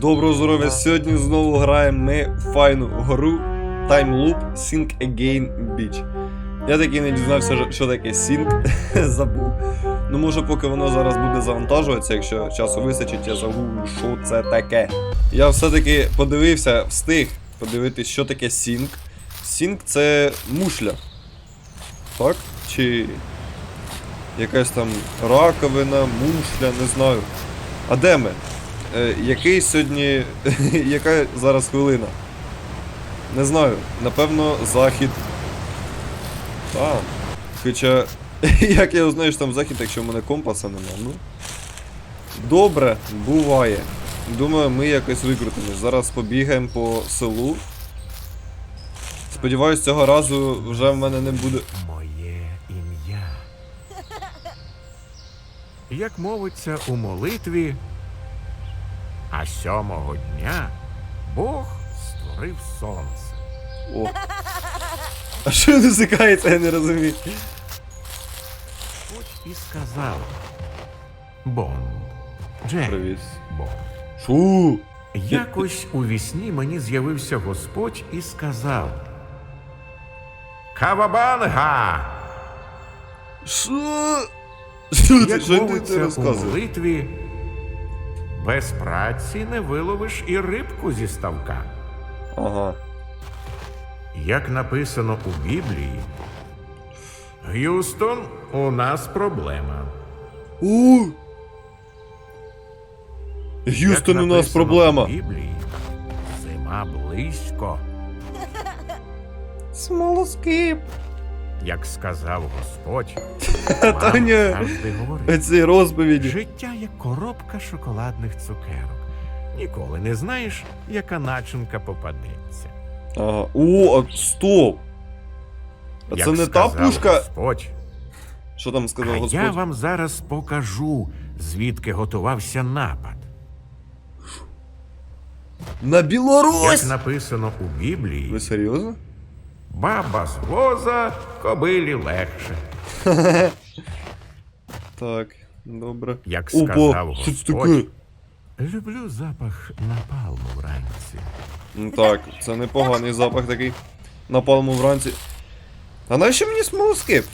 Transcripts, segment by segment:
Доброго здоров'я! Сьогодні знову граємо ми в файну гору Time Loop Sync Again Beach. Я таки не дізнався, що таке Sync, забув. Ну може поки воно зараз буде завантажуватися, якщо часу вистачить, я загуглю, що це таке. Я все-таки подивився, встиг подивитись, що таке Sync. Sync це мушля. Так? Чи якась там раковина, мушля, не знаю. А де ми? Е, який сьогодні. яка зараз хвилина? Не знаю. Напевно, захід. Так. Хоча. Як я узнаю, що там захід, якщо в мене компаса нема, ну. Добре, буває. Думаю, ми якось викрутимось. Зараз побігаємо по селу. Сподіваюсь, цього разу вже в мене не буде. Моє ім'я. Як мовиться у молитві, а сьомого дня Бог створив сонце. О. А що не зикається, я не розумію. Хоч і сказав Бонд. Джеймс Бонд. Шу. Якось у вісні мені з'явився Господь і сказав Кавабанга! Що? Що ти, що ти, ти розказуєш? молитві, без праці не виловиш і рибку зі ставка. Ага. Як написано у Біблії, Г'юстон, у нас проблема. У. Г'юстон, у нас проблема. У Біблії, зима близько. Смолоскип. Як сказав Господь, Та ні. завжди говорить. Ці розповіді. Життя як коробка шоколадних цукерок. Ніколи не знаєш, яка начинка попадеться. Ага. О, а стоп. А Як це не та сказав пушка. Господь, Що там а сказав я Господь? вам зараз покажу, звідки готувався напад. На Як Білорусь! написано у Біблії, Ви серйозно? Баба з воза кобилі легше. Так, добре. Як Опа, сказав що це таке? Господь, люблю запах напалму вранці. Ну так, це непоганий запах такий. Напалму вранці. А навіщо мені смолоскип?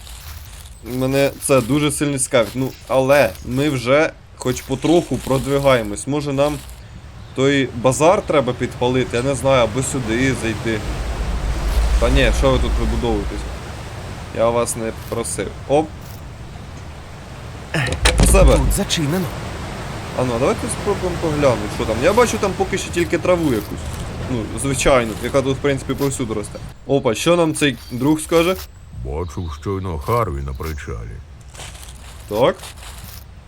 Мене це дуже сильно цікавить. Ну, але ми вже хоч потроху продвигаємось. Може нам той базар треба підпалити, я не знаю, або сюди зайти. Та ні, що ви тут вибудовуєтесь? Я вас не просив. Оп. У себе. Тут зачинено. А ну, а давайте спробуємо поглянути, що там. Я бачу там поки що тільки траву якусь. Ну, звичайно, яка тут, в принципі, повсюди росте. Опа, що нам цей друг скаже? Бачу щойно Харві на причалі. Так.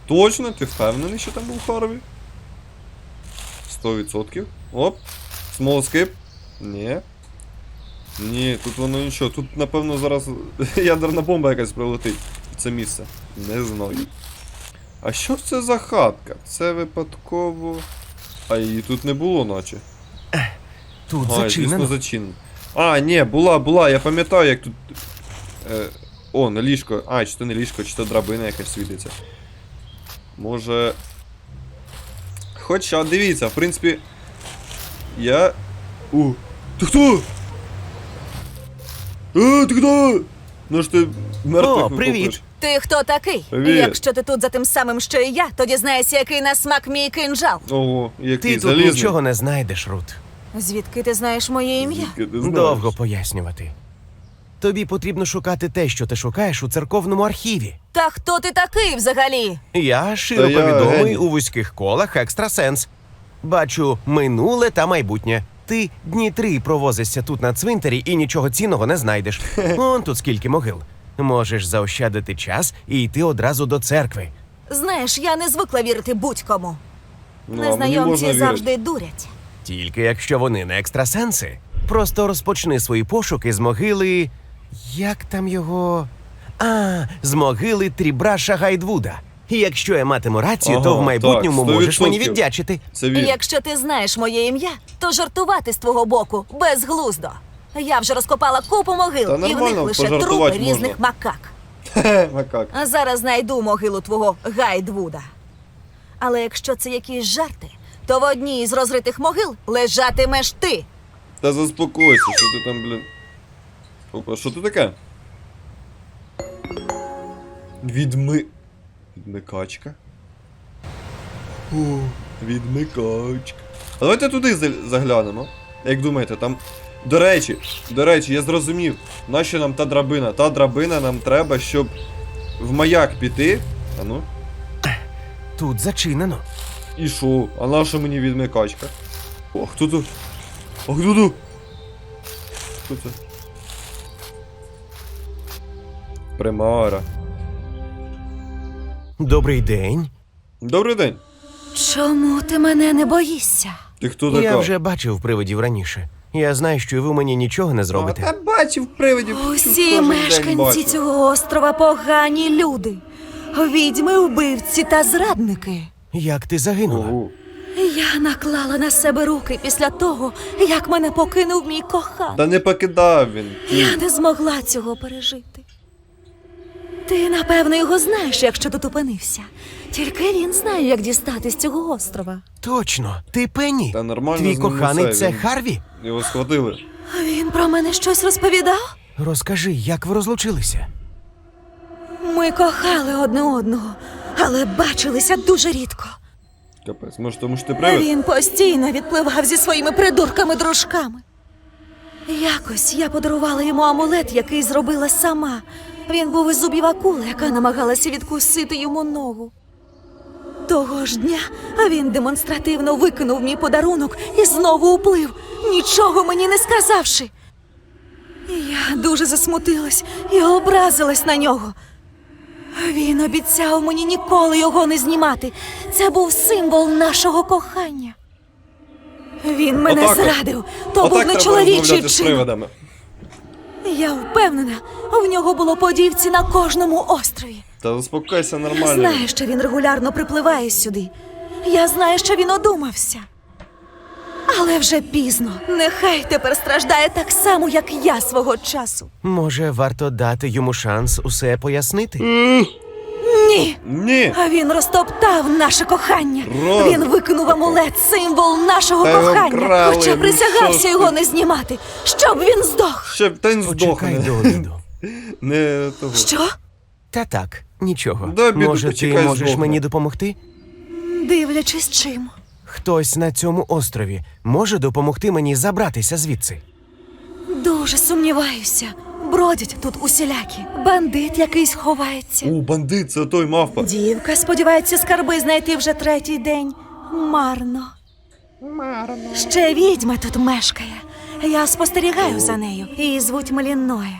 Точно, ти впевнений, що там був Харві? 100%. Оп. Смолоскип. Ні. Ні, тут воно нічого. Тут, напевно, зараз ядерна бомба якась прилетить в це місце. Не знаю. А що це за хатка? Це випадково. А її тут не було, наче. Тут А, звісно, зачинено. зачинено. А, ні, була, була, я пам'ятаю, як тут. Е, о, на ліжко. А, чи то не ліжко, чи то драбина якась світиться. Може. Хоча, дивіться, в принципі. Я. У. Ти хто? Е, ти хто? Ну ж ти мертвих О, привіт. викопуєш. Ти хто такий? Привіт. Якщо ти тут за тим самим, що і я, то дізнаєшся, який на смак мій кинджал. Ого, який Ти тут залізний. нічого не знайдеш, Рут. Звідки ти знаєш моє ім'я? Ти знаєш? Довго пояснювати. Тобі потрібно шукати те, що ти шукаєш у церковному архіві. Та хто ти такий взагалі? Я широко я відомий геній. у вузьких колах екстрасенс. Бачу минуле та майбутнє. Ти дні три провозишся тут на цвинтарі і нічого цінного не знайдеш. Он тут скільки могил. Можеш заощадити час і йти одразу до церкви. Знаєш, я не звикла вірити будь-кому. Ну, а мені можна Незнайомці вірити. завжди дурять. Тільки якщо вони не екстрасенси. Просто розпочни свої пошуки з могили. Як там його. А, з могили Трібраша Гайдвуда. І якщо я матиму рацію, то в майбутньому так, можеш мені віддячити. Це він. Якщо ти знаєш моє ім'я, то жартувати з твого боку безглуздо. Я вже розкопала купу могил, Та і в них нормально, лише пожартувати трупи можна. різних макак. Макак. А зараз знайду могилу твого Гайдвуда. Але якщо це якісь жарти, то в одній із розритих могил лежатимеш ти. Та заспокойся, що ти там, блін. Опа, що ти таке? Відми. Відмикачка. О, відмикачка. А давайте туди заглянемо. Як думаєте, там. До речі, до речі, я зрозумів, нащо нам та драбина? Та драбина нам треба, щоб в маяк піти. А ну. Тут зачинено. І шо? А наша мені відмикачка? О, хто тут? А хто тут? Хто це? Примара. Добрий день. Добрий день. Чому ти мене не боїшся? Ти хто така? Я вже бачив привидів раніше. Я знаю, що ви мені нічого не зробите. А, та бачив привидів. Усі мешканці цього острова погані люди. Відьми, вбивці та зрадники. Як ти загинула? Ого. Я наклала на себе руки після того, як мене покинув мій коханий. Та не покидав він. Я не змогла цього пережити. Ти, напевно, його знаєш, якщо тут опинився. Тільки він знає, як дістати з цього острова. Точно, ти Пенні. Та нормально Твій з ним коханий це він- Харві? Його схватили. Він про мене щось розповідав? Розкажи, як ви розлучилися? Ми кохали одне одного, але бачилися дуже рідко. Капець, може тому що ти привид? Він постійно відпливав зі своїми придурками-дружками. Якось я подарувала йому амулет, який зробила сама. Він був із зубів акули, яка намагалася відкусити йому ногу. Того ж дня він демонстративно викинув мій подарунок і знову уплив, нічого мені не сказавши. Я дуже засмутилась і образилась на нього. Він обіцяв мені ніколи його не знімати. Це був символ нашого кохання. Він мене Отак от. зрадив. То Отак був не треба чоловічий розмовляти з вчинок. привидами. Я впевнена, в нього було подівці на кожному острові. Та заспокойся Я нормально. знаю, що він регулярно припливає сюди. Я знаю, що він одумався. Але вже пізно. Нехай тепер страждає так само, як я свого часу. Може, варто дати йому шанс усе пояснити? Ні. Ні. А він розтоптав наше кохання. Роз- Він викинув амулет, символ нашого Та його кохання. вкрали, Хоча ну присягався ж його не знімати, щоб він здох. Ще б та він Почекай здохне. до обіду. Не того. Що? Та так, нічого. До обіду Може, ти почекай, можеш здохне. мені допомогти? Дивлячись чим. Хтось на цьому острові може допомогти мені забратися звідси. Дуже сумніваюся. Бродять тут усілякі. Бандит якийсь ховається. У, бандит, це той мавпа. Дівка сподівається скарби знайти вже третій день. Марно. Марно. Ще відьма тут мешкає. Я спостерігаю за нею. Її звуть Меліноя.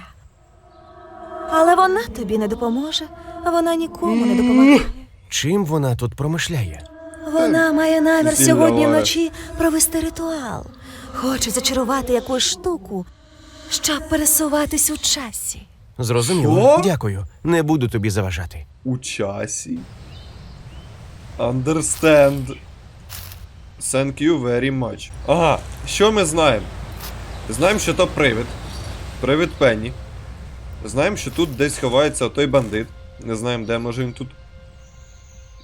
Але вона тобі не допоможе, вона нікому не допомагає. Чим вона тут промишляє? Вона має намір сьогодні вночі провести ритуал. Хоче зачарувати якусь штуку, щоб пересуватись у часі. Зрозуміло. Що? Дякую. Не буду тобі заважати. У часі. Understand. Thank you very much. Ага, що ми знаємо? Знаємо, що то привид. Привид Пенні. Знаємо, що тут десь ховається той бандит. Не знаємо, де може він тут.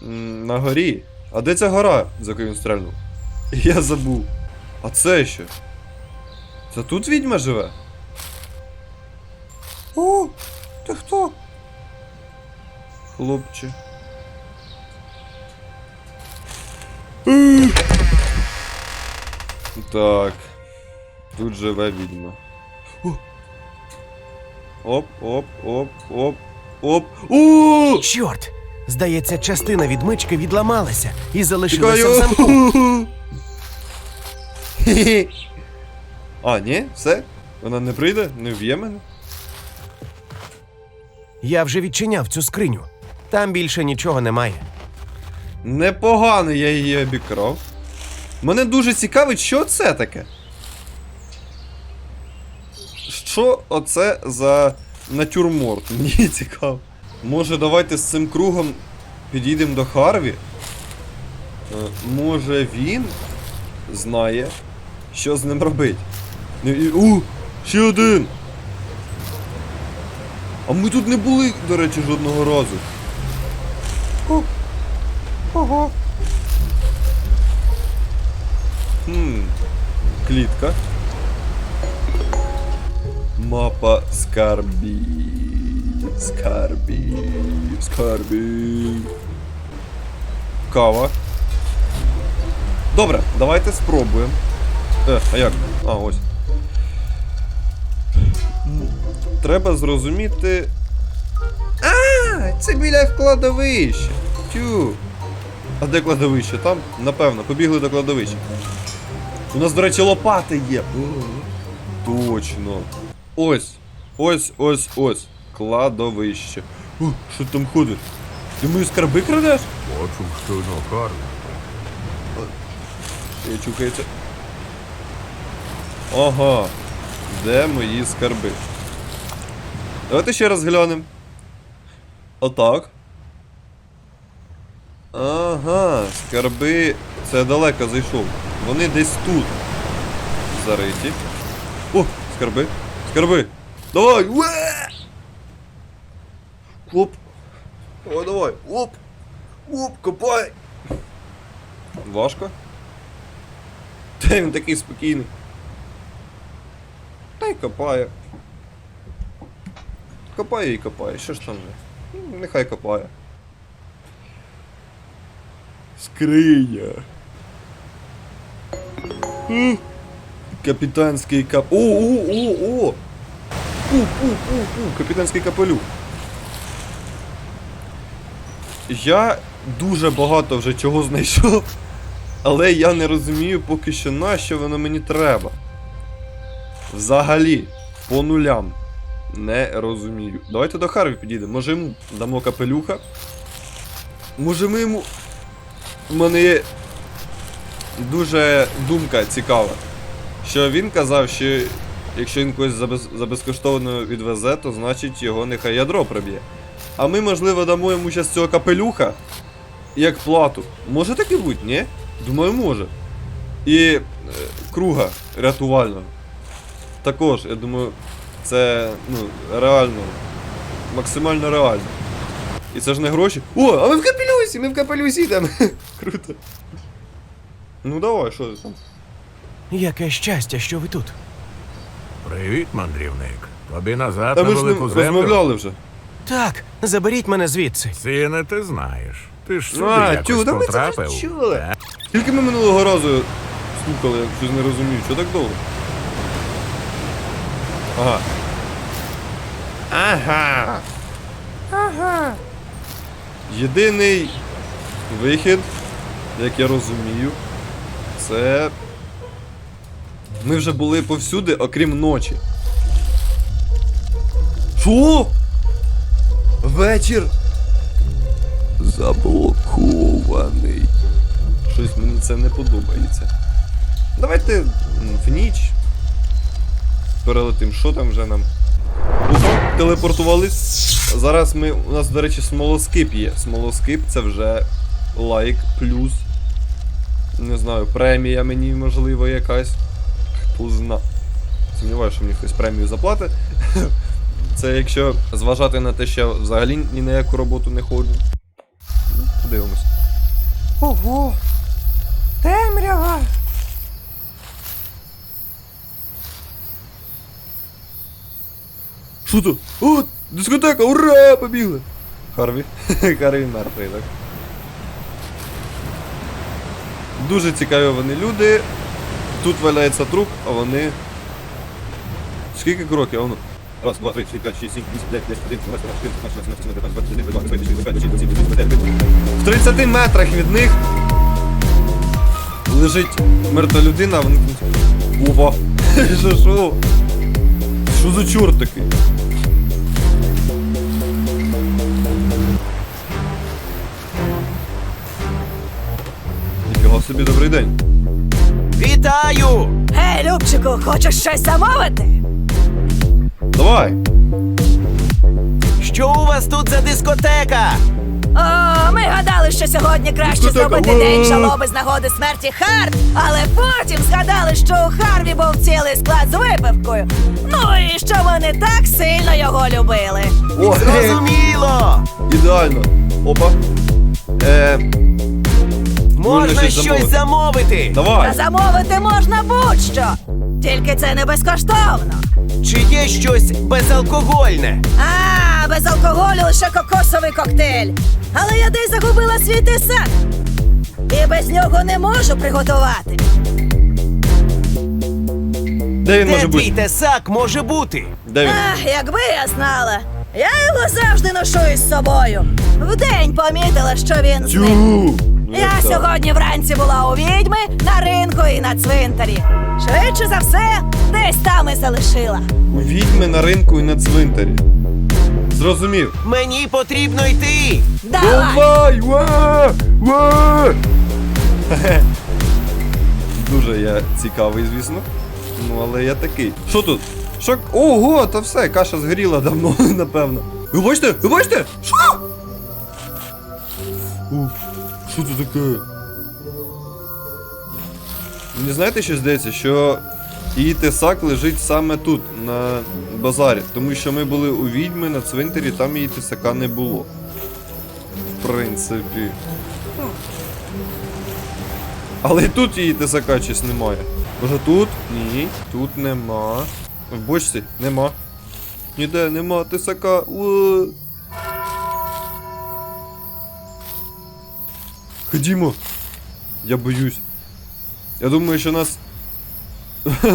М, На горі. А де ця гора, за яку він стрельнув? Я забув. А це що? Це тут відьма живе? О, ти хто? Хлопче. Так. Тут живе відьма. Оп, оп, оп, оп, оп. О! Чорт! Здається, частина відмички відламалася і залишилася в замку. А, ні, все? Вона не прийде, не вб'є мене. Я вже відчиняв цю скриню. Там більше нічого немає. Непогано я її обікрав. Мене дуже цікавить, що це таке. Що оце за натюрморт? Мені цікаво. Може, давайте з цим кругом підійдемо до Харві? Е, Може він знає, що з ним робить. Ну, У! Ще один! А ми тут не були, до речі, жодного разу. О, Ого. Хм. Клітка. Мапа скарбів. Скарбів. Скарбів. Кава. Добре, давайте спробуємо. Е, а як? А, ось. Треба зрозуміти. А, це біля кладовища. Тю. А де кладовище? Там, напевно, побігли до кладовища. У нас, до речі, лопати є. Точно. Ось. Ось, ось, ось. Кладовище. О, що там ходить? Ти мої скарби крадеш? Бачу, що на Харві. Я чухається. Ага. Де мої скарби? Давайте ще раз глянемо. Отак. Ага, скарби. Це я далеко зайшов. Вони десь тут. Зариті. О, скарби. Скарби. Давай! Уе! Оп. Давай, давай. Оп. Оп, копай. Важко? Та він такий спокійний. Та й копає. Копає і копає, що ж там? Ну, Нехай копає. Скриня. Капітанський кап. О, о, о, о! У, у, у, у, капітанський капелюх. Я дуже багато вже чого знайшов. Але я не розумію поки що на що воно мені треба. Взагалі, по нулям. Не розумію. Давайте до Харві підійдемо. Може йому дамо капелюха. Може ми йому. У мене є дуже думка цікава. Що він казав, що якщо він когось за, без... за безкоштовно відвезе, то значить його нехай ядро приб'є. А ми, можливо, дамо йому зараз цього капелюха як плату. Може таке бути, ні? Думаю, може. І е, круга рятувального. Також, я думаю, це ну, реально. Максимально реально. І це ж не гроші. О, а ми в капелюсі! Ми в капелюсі там. Круто. Ну давай, що ти там? Яке щастя, що ви тут. Привіт, мандрівник. Тобі назад Та на ми ж не велику землю. розмовляли вже. Так, заберіть мене звідси. Ціни ти знаєш. Ти ж сюди А, якось тю, да ми це потрапив. вже чули. Скільки ми минулого разу слухали, я щось не розумію, що так довго? Ага. Ага. Ага. Єдиний вихід, як я розумію, це. Ми вже були повсюди, окрім ночі. Що? Вечір заблокований. Щось мені це не подобається. Давайте в ніч перелетим. Що там вже нам? Телепортувались. Зараз ми. У нас, до речі, смолоскип є. Смолоскип це вже лайк плюс. Не знаю, премія мені можливо якась. Пузна. Сумніваюся, що мені хтось премію заплатить. Це якщо зважати на те, що я взагалі ні на яку роботу не ходжу. Ну, Подивимось. Ого! Темрява! Що то? О, дискотека! Ура! Побігли! Харві. Харві мертвий, так? Дуже цікаві вони люди. Тут валяється труп, а вони. Скільки кроків? Воно? Раз, два, три, чотири, п'ять, шість, сім, вісім, дев'ять, десять, один, шістнадцять, сімнадцять, вісімнадцять, В 30 метрах від них лежить мертва людина, а вони. Опа! Що що? Що за чорт такий? Собі, добрий день. Вітаю! Гей, Любчику, хочеш щось замовити? Давай! Що у вас тут за дискотека? О, ми гадали, що сьогодні краще Дискотека, зробити день жалоби з нагоди смерті Харт, але потім згадали, що у Харві був цілий склад з випивкою. Ну і що вони так сильно його любили. О, Зрозуміло! ідеально. Опа. Е, Можна щось замовити. замовити. Давай! Та замовити можна будь-що. Тільки це не безкоштовно. Чи є щось безалкогольне? А, без алкоголю лише кокосовий коктейль. Але я десь загубила свій тисак. І без нього не можу приготувати. Де він Де може твій бути? тесак може бути? Де він? Ах, якби я знала. Я його завжди ношу із собою. Вдень помітила, що він з ним. Тю! Я сьогодні вранці була у відьми на ринку і на цвинтарі. Швидше за все, десь там і залишила. У відьми на ринку і на цвинтарі. Зрозумів. Мені потрібно йти. Давай! Давай! Ва! Ва! Дуже я цікавий, звісно. Ну, але я такий. Що тут? Що? Ого, та все, каша згоріла давно, напевно. Ви бачите? Ви бачите? Що? Що це таке? Мені знаєте, що здається, що її тесак лежить саме тут, на базарі. Тому що ми були у відьми на цвинтарі, там її тесака не було. В принципі. Але тут її тесака щось немає. Може тут? Ні, тут нема. В бочці нема. Ніде нема тесака. Ходімо. Я боюсь. Я думаю, що нас.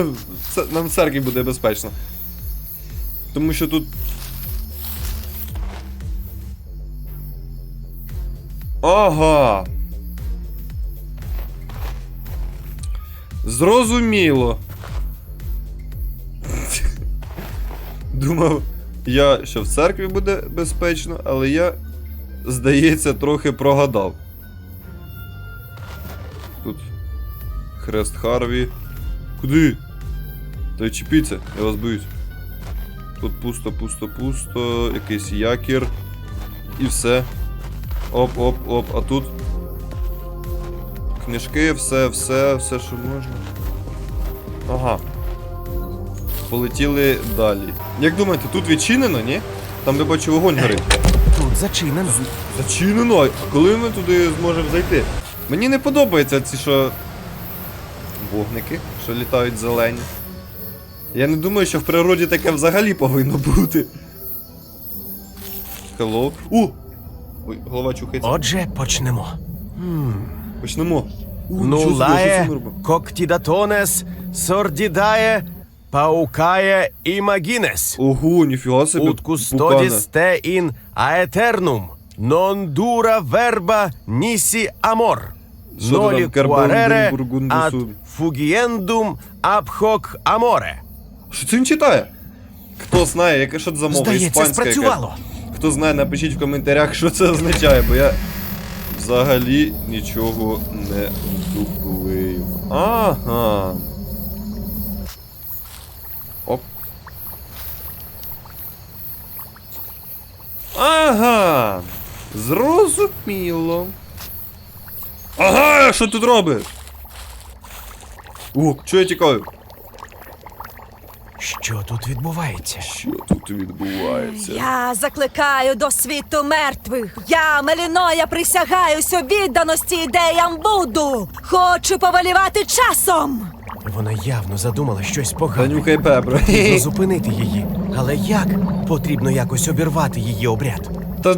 Нам в церкві буде безпечно. Тому що тут. Ага. Зрозуміло. Думав, я, що в церкві буде безпечно, але я, здається, трохи прогадав. Хрест Харві. Куди? Та й чіпіться, я вас боюсь. Тут пусто, пусто, пусто, якийсь якір. І все. Оп, оп, оп, а тут. Книжки, все, все, все, що можна. Ага. Полетіли далі. Як думаєте, тут відчинено, ні? Там я бачу вогонь горить. Тут зачинено. Зачинено. А коли ми туди зможемо зайти? Мені не подобаються ці що. Вогники, що літають зелені. Я не думаю, що в природі таке взагалі повинно бути. Hello. У! Ой, голова чухається. Отже, почнемо. Почнемо. У, робимо? коктідатонес, сордідає, паукає імагінес. Ого, ніфіга собі. Ut custodis te in aeternum, non dura verba nisi amor. Що ти quarere ad Бургундусу? Ab hoc amore. Що це він читає? Хто знає, яке що це за мова? Здається, Іспанська якась? спрацювало. Хто знає, напишіть в коментарях, що це означає, бо я взагалі нічого не втуплив. Ага. Оп. Ага. Зрозуміло. Ага, що тут робиш? О, що я тікаю? Що тут відбувається? Що тут відбувається? Я закликаю до світу мертвих. Я, Меліноя, присягаюсь у відданості ідеям Буду. Хочу повелівати часом. Вона явно задумала щось погане. нюхай пепра. Потрібно зупинити її. Але як? Потрібно якось обірвати її обряд. Та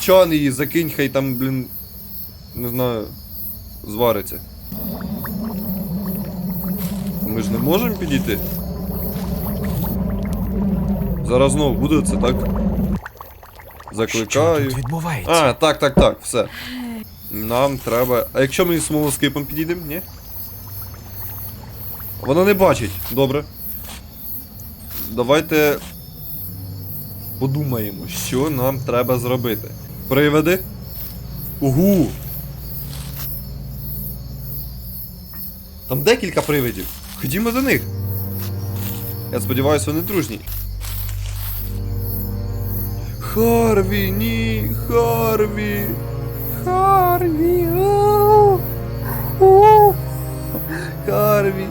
чан її закинь, хай там, блін. Не знаю. Звариться. Ми ж не можемо підійти. Зараз знову буде це, так? Закликаю. А, так, так, так, все. Нам треба. А якщо ми з смолоскипом підійдемо, ні? Вона не бачить. Добре. Давайте подумаємо, що нам треба зробити. Приведи. Угу. Там декілька привидів. Ходімо до них. Я сподіваюся, вони дружні. Харві, ні, Харві. Харві. у, у, Харві.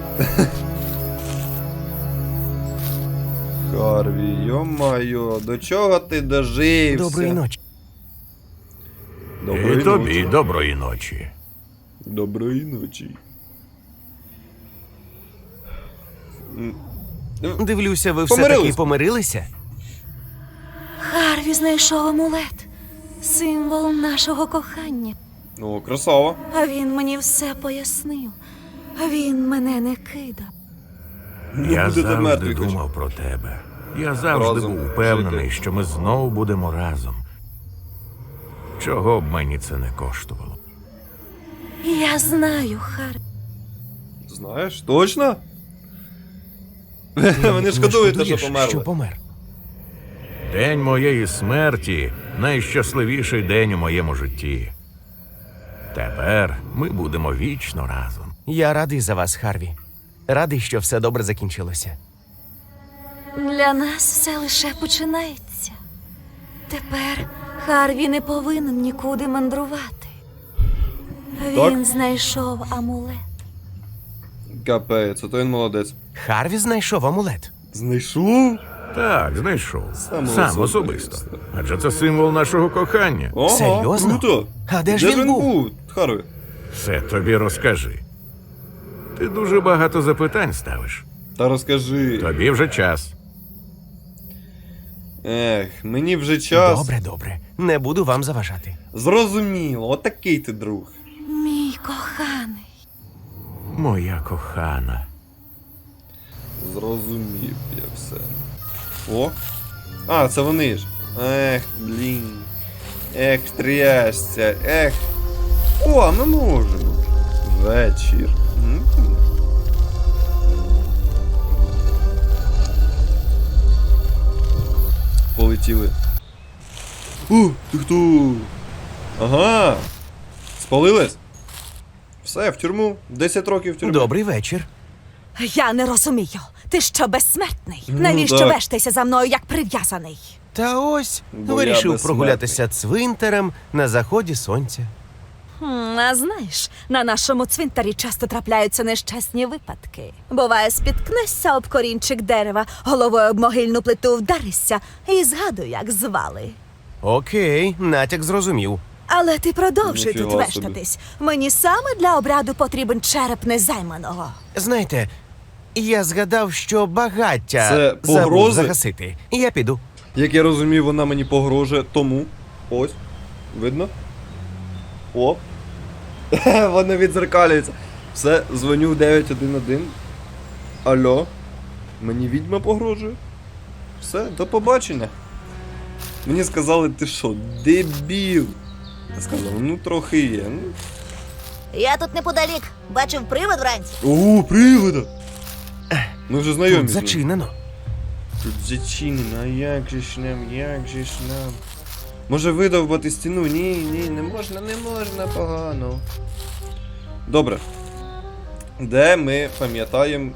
Харві, йо-майо, до чого ти дожився? Доброї ночі. Доброї І тобі ночі. доброї ночі. Доброї ночі. М, Дивлюся, ви все Помирились. таки помирилися? Харві знайшов амулет. Символ нашого кохання. Ну, красава. А він мені все пояснив. Він мене не кидав. Я будете завжди мертві хоч. думав про тебе. Я завжди Разом був впевнений, жити. що ми знову будемо разом. Чого б мені це не коштувало? Я знаю, Харві. Знаєш, точно? Вони Не шкодуєте, що померли. Що помер. День моєї смерті найщасливіший день у моєму житті. Тепер ми будемо вічно разом. Я радий за вас, Харві. Радий, що все добре закінчилося. Для нас все лише починається. Тепер Харві не повинен нікуди мандрувати. Він знайшов амулет. Капець, а то він молодець. Харві знайшов амулет. Знайшов? Так, знайшов. Сам Сам, особисто. особисто. Адже це символ нашого кохання. Ага, Серйозно? Круто. А де ж він був? Харві? Все тобі розкажи. Ти дуже багато запитань ставиш. Та розкажи. Тобі вже час. Ех, мені вже час. Добре, добре. Не буду вам заважати. Зрозуміло, отакий ти друг. Мій коханий. Моя кохана. Зрозумів я все. О! А, це вони ж. Ех, блін. Ех, трясця, ех. О, ми можемо. Вечір. Полетіли. У, ти хто? Ага. Спалились? Все, в тюрму. 10 років в тюрму. Добрий вечір. Я не розумію. Ти що безсмертний? Ну, Навіщо так. вештися за мною як прив'язаний? Та ось Бо я вирішив безсмертний. прогулятися цвинтарем на заході сонця. Хм, а знаєш, на нашому цвинтарі часто трапляються нещасні випадки. Буває, спіткнешся об корінчик дерева, головою об могильну плиту вдаришся і згадуй, як звали. Окей, натяк зрозумів. Але ти продовжуй тут Ніфіга собі. вештатись. Мені саме для обряду потрібен череп незайманого. Знаєте, я згадав, що багаття Це забув погрози? загасити. Я піду. Як я розумію, вона мені погрожує тому. Ось. Видно? Оп. Вони відзеркалюються. Все, дзвоню 911. Алло. Мені відьма погрожує. Все, до побачення. Мені сказали, ти що, дебіл? Я сказав, ну трохи є. Ну. Я тут неподалік. Бачив привид вранці. О, привида! Ми вже знайомі. Тут з ним. зачинено. Тут зачинено, а як же ж нам, як же ж нам. Може видовбати стіну? Ні, ні, не можна, не можна погано. Добре. Де ми пам'ятаємо.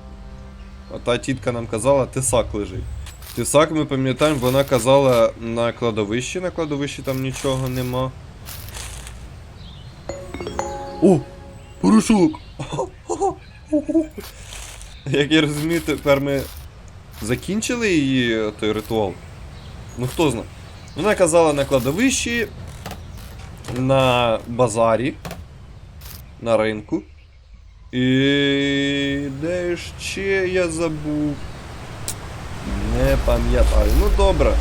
Та тітка нам казала, тисак лежить. Тисак ми пам'ятаємо, вона казала на кладовищі, на кладовищі там нічого нема. О! Порошок! Як я розумію, тепер ми закінчили її е, той ритуал. Ну хто знає. Вона казала на кладовищі, на базарі, на ринку. І де ще я забув? Не пам'ятаю. Ну добре.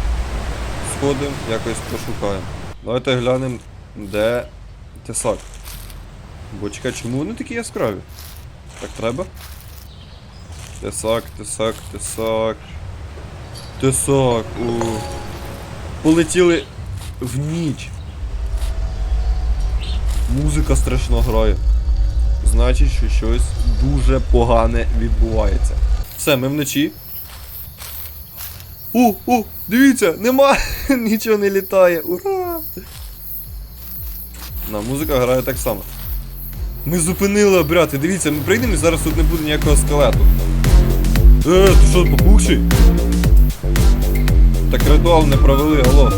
Сходимо, якось пошукаємо. Давайте глянемо, де тесак. Бо чекай, чому вони такі яскраві? Так треба? Тесак, тесак, тесак. Тесак. О. Полетіли в ніч. Музика страшно грає. Значить, що щось дуже погане відбувається. Все, ми вночі. О, о, дивіться, нема, нічого не літає. Ура! На, музика грає так само. Ми зупинили обряд, дивіться, ми прийдемо і зараз тут не буде ніякого скелету. Е, ти що, попухший? Так ритуал не провели, алло.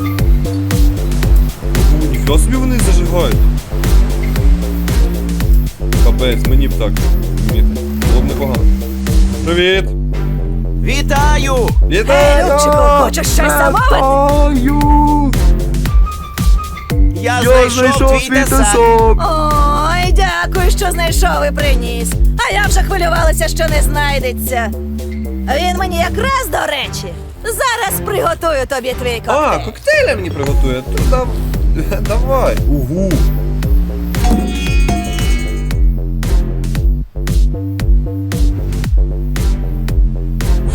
О, ніфіга собі вони зажигають. Капець, мені б так. Було б непогано. Привіт! Вітаю! Вітаю! Ей, Любчику, хочеш щось замовити? Вітаю! Я, Я знайшов твій тесак. Ой, дякую. Дякую, що знайшов і приніс. А я вже хвилювалася, що не знайдеться. Він мені якраз до речі. Зараз приготую тобі твій А, коктейля мені приготує. То дав... давай. Угу.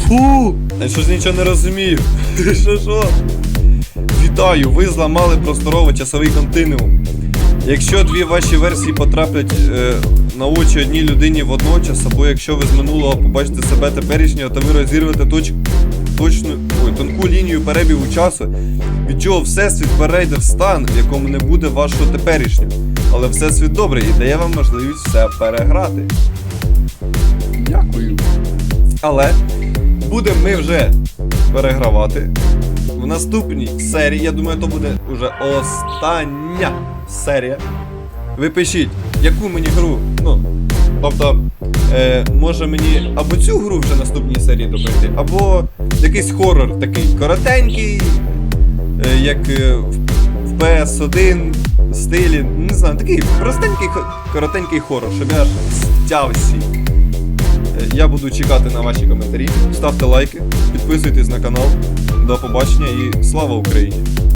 Фу! Я щось нічого не розумію. Що що? Вітаю, ви зламали просторовий часовий континуум. Якщо дві ваші версії потраплять е, на очі одній людині водночас, або якщо ви з минулого побачите себе теперішнього, то ви розірвете точ... точну ой, тонку лінію перебігу часу, від чого всесвіт перейде в стан, в якому не буде вашого теперішнього. Але всесвіт добрий і дає вам можливість все переграти. Дякую. Але будемо ми вже перегравати. В наступній серії, я думаю, то буде уже остання серія. Ви пишіть, яку мені гру. Ну, тобто, е, може мені або цю гру вже наступній серії добити, або якийсь хорор такий коротенький, е, як е, в, в PS1 стилі. Не знаю, такий простенький коротенький хорор, щоб я аж. Е, Я буду чекати на ваші коментарі. Ставте лайки, підписуйтесь на канал. До побачення і слава Україні!